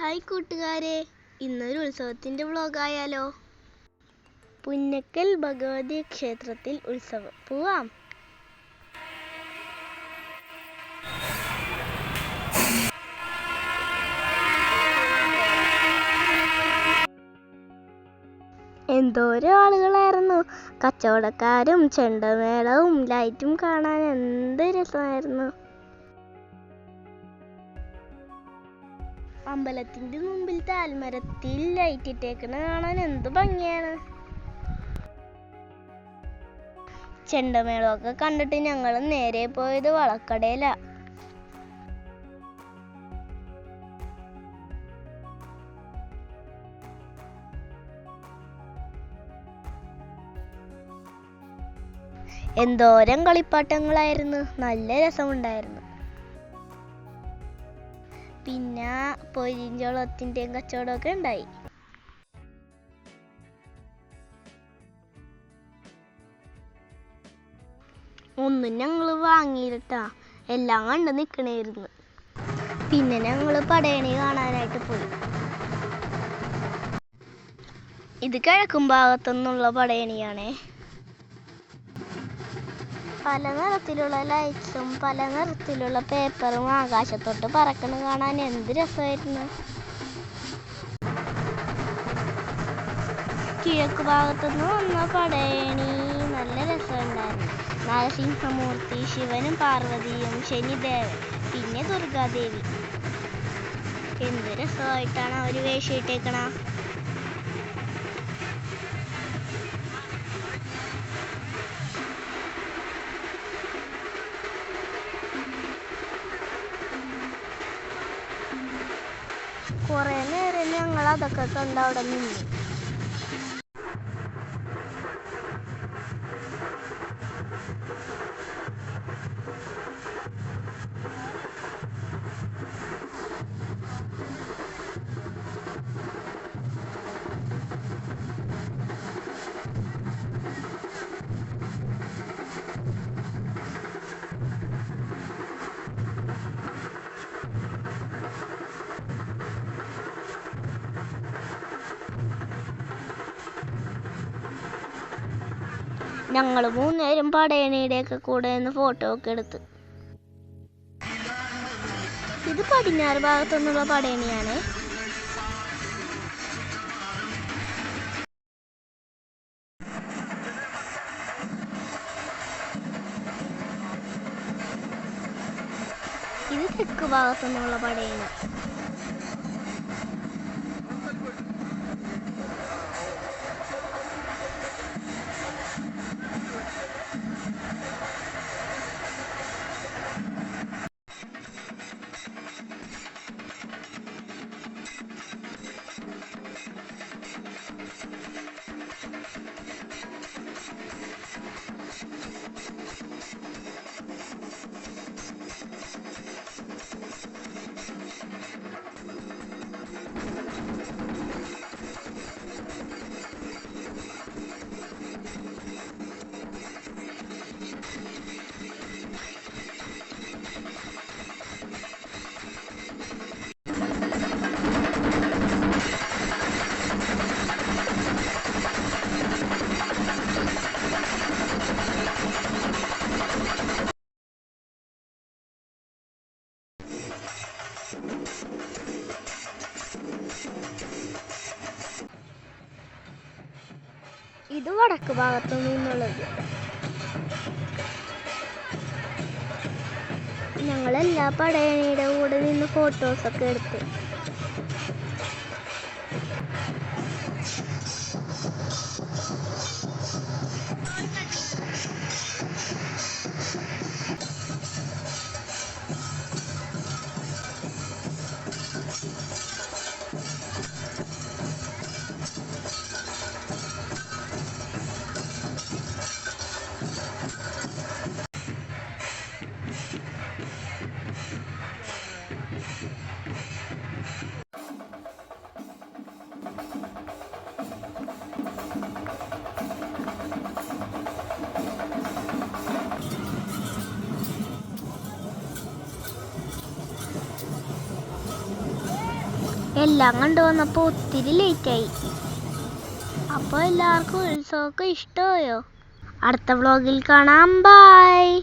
Hi കൂട്ടുകാരെ ഇന്നൊരു ഉത്സവത്തിന്റെ വ്ളോഗായാലോ? പുന്നക്കൽ ഭഗവതി ക്ഷേത്രത്തിൽ ഉത്സവം. പോവാം. എന്തോരം ആളുകളായിരുന്നു. കച്ചവടക്കാരും ചെണ്ടമേളവും ലൈറ്റും കാണാൻ എന്ത് രസമായിരുന്നു. അമ്പലത്തിന്റെ മുമ്പിൽ താൽമരത്തിൽ ലൈറ്റ് ഇട്ടേക്കണ കാണാൻ. എന്ത് ഭംഗിയാണ്. ചെണ്ടമേളമൊക്കെ കണ്ടിട്ട് ഞങ്ങൾ നേരെ പോയത് വളക്കടയിലാ. എന്തോരം കളിപ്പാട്ടങ്ങളായിരുന്നു. നല്ല രസമുണ്ടായിരുന്നു. പിന്നെ പൊരിഞ്ചോളത്തിന്റെയും കച്ചവടമൊക്കെ ഉണ്ടായി. ഒന്നും ഞങ്ങൾ വാങ്ങിയിട്ടാ എല്ലാം കണ്ട് നിൽക്കണായിരുന്നു പിന്നെ ഞങ്ങൾ പടയണി കാണാനായിട്ട് പോയി. ഇത് കിഴക്കും ഭാഗത്തുനിന്നുള്ള പടയണിയാണേ. പല നിറത്തിലുള്ള ലൈറ്റ്സും പല നിറത്തിലുള്ള പേപ്പറും ആകാശത്തോട്ട് പറക്കണ കാണാൻ എന്ത് രസമായിരുന്നു. കിഴക്ക് ഭാഗത്തുനിന്ന് വന്ന പടയണി നല്ല രസമുണ്ടായിരുന്നു. നരസിംഹമൂർത്തി ശിവനും പാർവതിയും ശനിദേവൻ പിന്നെ ദുർഗാദേവി. എന്ത് രസമായിട്ടാണ് അവർ വേഷം ഇട്ടേക്കണ? കുറെ നേരം ഞങ്ങൾ അതൊക്കെ കണ്ട് അവിടെ നിന്നു. ഞങ്ങൾ മൂന്നുപേരും പടയണിയുടെ ഒക്കെ കൂടെ നിന്ന് ഫോട്ടോ ഒക്കെ എടുത്ത്. ഇത് പടിഞ്ഞാറ് ഭാഗത്തുനിന്നുള്ള പടയണിയാണ്. ഇത് തെക്ക് ഭാഗത്തുനിന്നുള്ള പടയണി. ഇത് വടക്ക് ഭാഗത്തു നിന്നുള്ളത് ഞങ്ങൾ എല്ലാ പടയണിയുടെ കൂടെ നിന്ന് ഫോട്ടോസൊക്കെ എടുത്ത്. എല്ലാം കണ്ടു വന്നപ്പോ ഒത്തിരി ലേറ്റായി അപ്പോൾ എല്ലാവർക്കും ഉത്സവമൊക്കെ ഇഷ്ടമായോ? അടുത്ത വ്ളോഗിൽ കാണാം. ബൈ